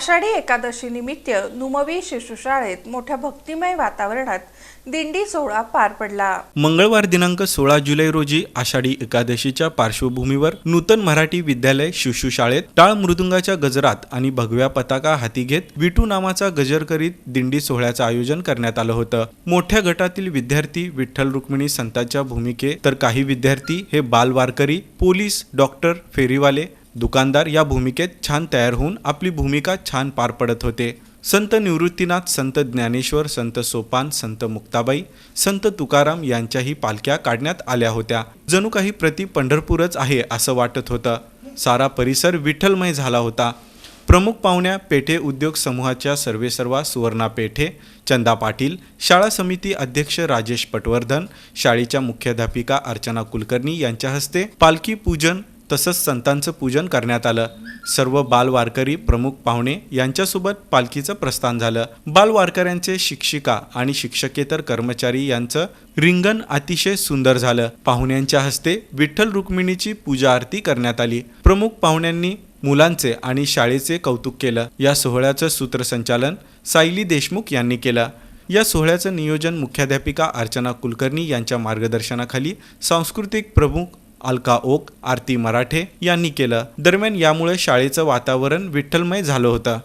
आषाढी एकादशी निमित्त नुमवी शिशुशाळेत मोठ्या भक्तिमय वातावरणात दिंडी सोहळा पार पडला. मंगळवार दिनांक सोळा जुलै रोजी आषाढी एकादशीच्या पार्श्वभूमीवर नूतन मराठी विद्यालय शिशुशाळेत टाळ मृदुंगाच्या गजरात आणि भगव्या पताका हाती घेत विटू नामाचा गजर करीत दिंडी सोहळ्याचं आयोजन करण्यात आलं होतं. मोठ्या गटातील विद्यार्थी विठ्ठल रुक्मिणी संतांच्या भूमिके तर काही विद्यार्थी हे बालवारकरी पोलीस डॉक्टर फेरीवाले दुकानदार या भूमिकेत छान तयार होऊन आपली भूमिका छान पार पडत होते. संत निवृत्तीनाथ संत ज्ञानेश्वर संत सोपान संत मुक्ताबाई संत तुकाराम यांच्याही पालख्या काढण्यात आल्या होत्या. जणू काही प्रति पंढरपूरच आहे असं वाटत होतं. सारा परिसर विठ्ठलमय झाला होता. प्रमुख पाहुण्या पेठे उद्योग समूहाच्या सर्वेसर्वा सुवर्णा पेठे चंदा पाटील शाळा समिती अध्यक्ष राजेश पटवर्धन शाळेच्या मुख्याध्यापिका अर्चना कुलकर्णी यांच्या हस्ते पालखी पूजन तसंच संतांचं पूजन करण्यात आलं. सर्व बाल वारकरी प्रमुख पाहुणे यांच्यासोबत पालखीचं प्रस्थान झालं. बाल वारकऱ्यांचे शिक्षिका आणि शिक्षकेतर कर्मचारी यांचं रिंगण अतिशय सुंदर झालं. पाहुण्यांच्या हस्ते विठ्ठल रुक्मिणीची पूजा आरती करण्यात आली. प्रमुख पाहुण्यांनी मुलांचे आणि शाळेचे कौतुक केलं. या सोहळ्याचं सूत्रसंचालन सायली देशमुख यांनी केलं. या सोहळ्याचं नियोजन मुख्याध्यापिका अर्चना कुलकर्णी यांच्या मार्गदर्शनाखाली सांस्कृतिक प्रमुख अलका ओक आरती मराठे यांनी केलं. दरम्यान यामुळे शाळेचं वातावरण विठ्ठलमय झालं होतं.